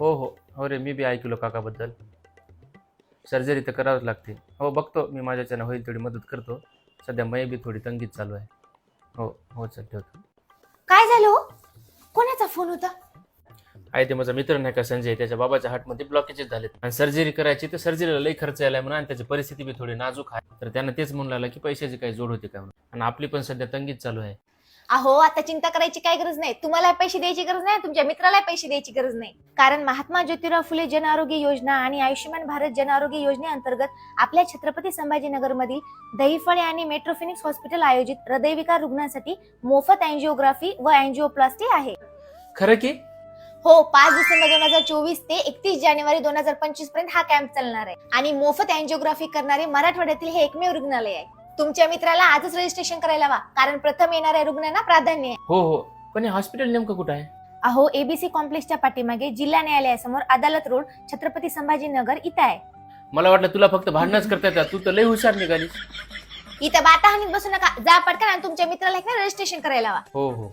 हो हो. हो रे मी बी ऐकलो काकाबद्दल. सर्जरी तर करावंच लागते. हो बघतो मी माझ्याच्यानं होईल तेवढी मदत करतो. सध्या मै बी थोडी तंगीत चालू आहे. हो हो चल ठेवतो. काय झालं हो? कोणाचा फोन होता? आहे ते माझा मित्र नाही का संजय त्याच्या बाबाच्या हार्टमध्ये ब्लॉकेजेस झालेत. आणि सर्जरी करायची तर सर्जरीला लई खर्च यायला म्हणून आणि त्याची परिस्थिती बी थोडी नाजूक आहे. तर त्यानं तेच म्हणून लागलं की पैशाची काही जोड होते का म्हणून. आणि आपली पण सध्या तंगीत चालू आहे. अहो आता चिंता करायची काय गरज नाही. तुम्हाला पैसे द्यायची गरज नाही तुमच्या मित्राला पैसे द्यायची गरज नाही. कारण महात्मा ज्योतिराव फुले जन आरोग्य योजना आणि आयुष्यमान भारत जन आरोग्य योजनेअंतर्गत आपल्या छत्रपती संभाजीनगर मधील दहीफळे आणि मेट्रोफिनिक्स हॉस्पिटल आयोजित हृदयविकार रुग्णांसाठी मोफत अँजिओग्राफी व अँजिओप्लास्टी आहे. खरं की? हो पाच डिसेंबर दोन हजार चोवीस ते एकतीस जानेवारी दोन हजार पंचवीसपर्यंत हा कॅम्प चालणार आहे. आणि मोफत अँजिओग्राफी करणारे मराठवाड्यातील हे एकमेव रुग्णालय आहे. तुमच्या मित्राला आजच रजिस्ट्रेशन करायला हवा कारण प्रथम येणाऱ्या रुग्णांना प्राधान्य आहे. हो हो. पण हे हॉस्पिटल नेमकं कुठं आहे? अहो एबीसी कॉम्प्लेक्सच्या पाठीमागे जिल्हा न्यायालयासमोर अदालत रोड छत्रपती संभाजीनगर इथं आहे. मला वाटलं तुला फक्त भांडणच करता येतात. तू तर लई हुशार निघाली इथं बाता बसू नका. जा पटकन आणि तुमच्या मित्राला रजिस्ट्रेशन करायला हवा हो हो.